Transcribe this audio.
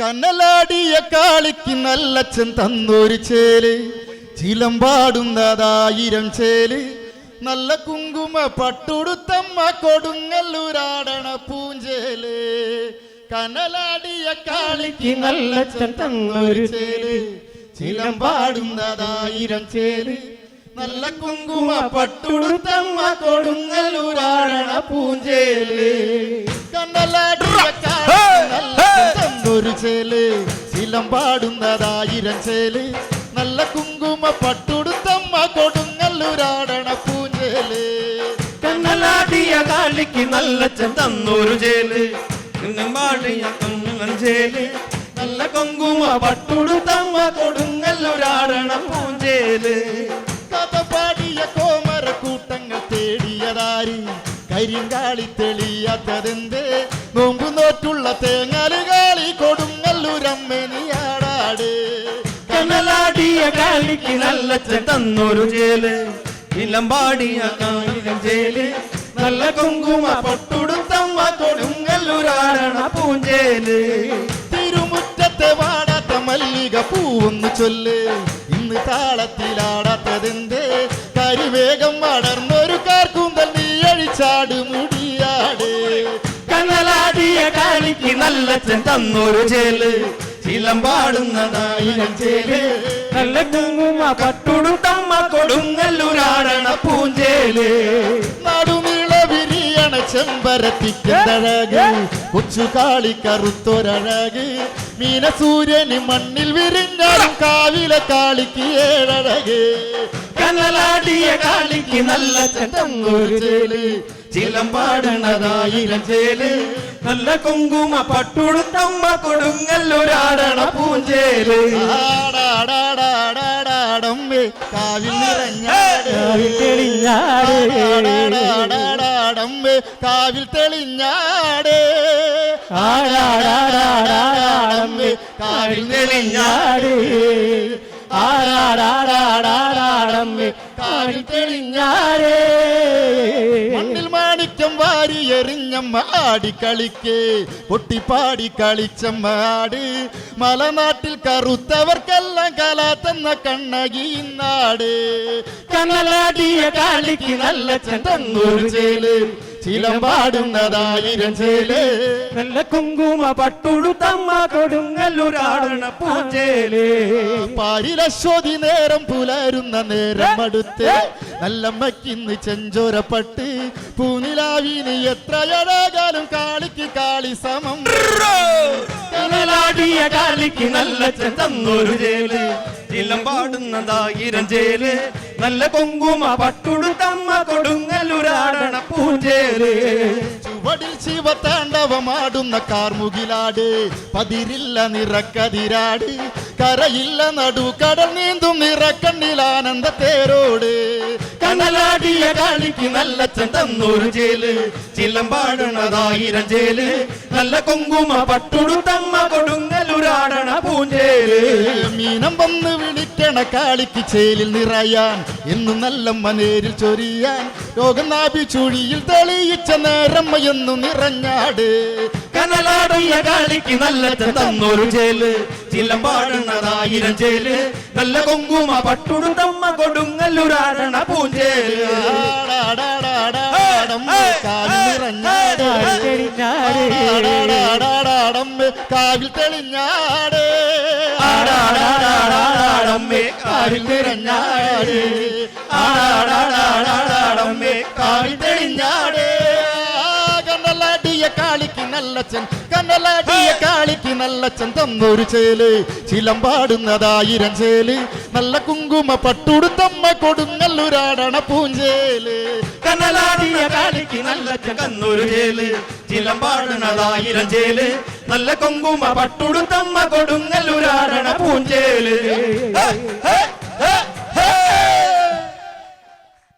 കനലാടിയ കാളിക്ക് നല്ലച്ഛൻ തന്നൊരു ചേൽ. ചിലമ്പാടുന്നതായിരം ചേൽ. നല്ല കുങ്കുമ പട്ടുടുത്തമ്മ കൊടുങ്ങല്ലൂരാടണ പൂഞ്ചേൽ. കനലാടിയ കാളിക്ക് നല്ലച്ഛൻ തന്നൊരു ചേൽ. ചിലമ്പാടുന്നതായിരം ചേൽ. നല്ല കുങ്കുമ പട്ടുടുത്തമ്മ കൊടുങ്ങല്ലൂരാടണ പൂഞ്ചേൽ. കനലാടിയ കാളിക്ക് നല്ലച്ഛൻ ചേൽ ശീലം ചിലമ്പാടുന്നതായിരം ചേൽ. നല്ല കുങ്കുമ പട്ടുടുത്തമ്മ കൊടുങ്ങല്ലൂരാടണ പൂഞ്ചേൽ. കണ്ണലാടിയ കാളിക്ക് നല്ല തന്നൊരു ചേൽ. മാടിയ ചേൽ. നല്ല കൊങ്കുമ പട്ടുടുത്തമ്മ കൊടുങ്ങല്ലുരാടണ പൂഞ്ചേൽ. കരിങ്കാളി തെളിയാത്തതെന്ത്? നോമ്പു നോറ്റുള്ള തേങ്ങലുകാളി കൊടുങ്ങല്ലൂരമ്മനിയാടാട്. കണ്ണലാടിയ കാളിക്ക് നല്ല തന്നൊരു ചേൽ. ഇലമ്പാടിയ കാളിക ചേൽ. നല്ല കുങ്കുമ പൊട്ടുടുത്തമ്മ കൊടുങ്ങല്ലൂരാടണ പൂഞ്ചേൽ. തിരുമുറ്റത്തെ വാടാത്ത മല്ലിക പൂവെന്ന് ചൊല്ല്. ഇന്ന് താളത്തിലാടാത്തതെന്ത്? കരിവേഗം വളർന്നൊരു കാർക്കൂന്തൽ നീ അഴിച്ചാട് മുടിയാട്. കനലാടിയ കാണിക്ക് നല്ല തന്നൊരു ചേൽ ചിലമ്പാടുന്നതായിരം ചേൽ നല്ല കുങ്കുമ പട്ടുടുത്തമ്മ കൊടുങ്ങല്ലൂരാടണ പൂഞ്ചേൽ. ചെമ്പരത്തിക്കഴക് കൊച്ചു കാളി കറുത്തൊരഴക് മീനസൂര്യന് മണ്ണിൽ വിരിഞ്ഞാലും കാവിലെ കാളിക്ക് ഏഴഴക്. കനലാടിയ കാളിക്ക് നല്ല തന്നൊരു ചേൽ ചിലമ്പാടുന്നതായിരം ചേൽ. നല്ല കുങ്കുമ പട്ടുടുത്തമ്മ കൊടുങ്ങല്ലൊരാടണ പൂഞ്ചേൽ. ആടാടാടാടാടാടമ്മേ കാവിൽ നിറഞ്ഞാട്. കാവിൽ തെളിഞ്ഞാട്. ആടാടാടാടാടാടമ്മേ കാവിൽ തെളിഞ്ഞാട് ആടാടാടാടാടാടമ്മേ കാവിൽ തെളിഞ്ഞാട്. എറിഞ്ഞമ്മ കളിക്കേ. പൊട്ടിപ്പാടി കളിച്ചമ്മ ആട്. മലനാട്ടിൽ കറുത്തവർക്കെല്ലാം കല തന്ന കണ്ണകി നാട് കണ്ണലാടിയ കാളിക്ക് നല്ല തന്നൊരു ചേൽ. ചിലമ്പാടുന്നതായിരം ചേൽ. നല്ല കുങ്കുമ പട്ടുടുത്തമ്മ കൊടുങ്ങല്ലൂരാടണ പൂഞ്ചേൽ പാരിലശ്വതി നേരം പുലരുന്ന നേരം അടുത്ത് നല്ലമ്മക്കിന്ന് ചെഞ്ചോരപ്പട്ട്. പൂനിലാവിന് എത്രയഴകാലും കാളിക്ക് കാളി സമം. കനലാടിയ കാളിക്ക് നല്ല തന്നൊരു ചേൽ. ശീലം പാടുന്നതായിരം ചേൽ. നല്ല കൊങ്കുമ പട്ടുടുത്തമ്മ കൊടുങ്ങലുരാടണ പൂഞ്ചേര്. ചുവടിൽ ശിവതാണ്ഡവമാടുന്ന കാർമുകിലാട് പതിരില്ല നിറക്കതിരാട് കരയില്ല നടു കടൽ നീന്തും നിറക്കണ്ണിലാനന്ദ തേരോട് കനലാടിയ കാളിക്ക് നല്ല തന്നൊരു ചേൽ ചിലം പാടുന്നതായിരം ചേൽ നല്ല കൊങ്കുമ പട്ടുടുത്തമ്മ കൊടുങ്ങലുരാടണ പൂഞ്ചേൽ മീനം വന്ന് വിളിക്കണ കാളിക്ക് ചേലിൽ നിറയാൻ എന്നു നല്ല മനേരിൽ ചൊരിയാൻ രോഗനാഭി ചുഴിയിൽ തെളിയിച്ച നേരമ്മ എന്നു നിറഞ്ഞാട്. കനലാടുന്ന കാളിക്ക് നല്ല തന്നൊരു ചേൽ. ചിലം പാടുന്നതായിരം ചേൽ. നല്ല കൊങ്കുമ പട്ടുടുത്തമ്മ കൊടുങ്ങല്ലൂരാടണ പൂഞ്ചേൽ. കാവിൽ തെളിഞ്ഞാട്. ആടാടാടാടാടമ്മേ കാവിൽ കണ്ണലാടിയ നല്ലച്ചൻ കണ്ണലാടിയ നല്ലച്ചൻ തന്നൊരു ചേൽ. ചിലമ്പാടുന്നതായിരം ചേൽ. നല്ല കുങ്കുമ പട്ടുടുത്തമ്മ കൊടുങ്ങല്ലുരാടണ പൂഞ്ചേൽ. കനലാടിയ കാളിക്ക് നല്ല കന്നൊരു ചേൽ. ചിലം പാടുന്നതായിരം ചേൽ. നല്ല കൊങ്കുമ പട്ടുടുത്തമ്മ കൊടുങ്ങല്ലുരാടണ പൂഞ്ചേൽ. হ্যাঁ